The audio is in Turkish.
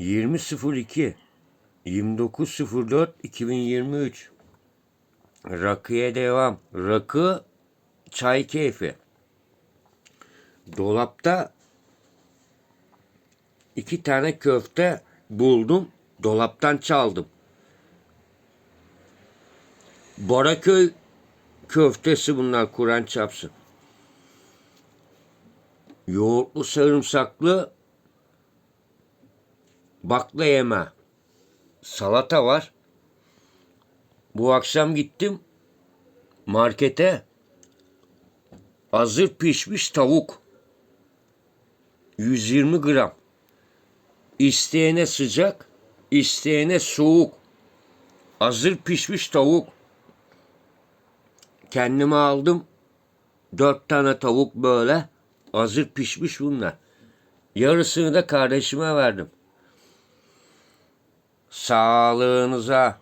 20.02 29.04 2023 Rakıya devam. Rakı çay keyfi. Dolapta iki tane köfte buldum. Dolaptan çaldım. Boraköy köftesi bunlar Kur'an çapsın. Yoğurtlu sarımsaklı bakla yeme. Salata var. Bu akşam gittim markete. Hazır pişmiş tavuk. 120 gram. İsteyene sıcak, isteyene soğuk. Hazır pişmiş tavuk. Kendime aldım. Dört tane tavuk böyle. Hazır pişmiş bunlar. Yarısını da kardeşime verdim. Sağlığınıza.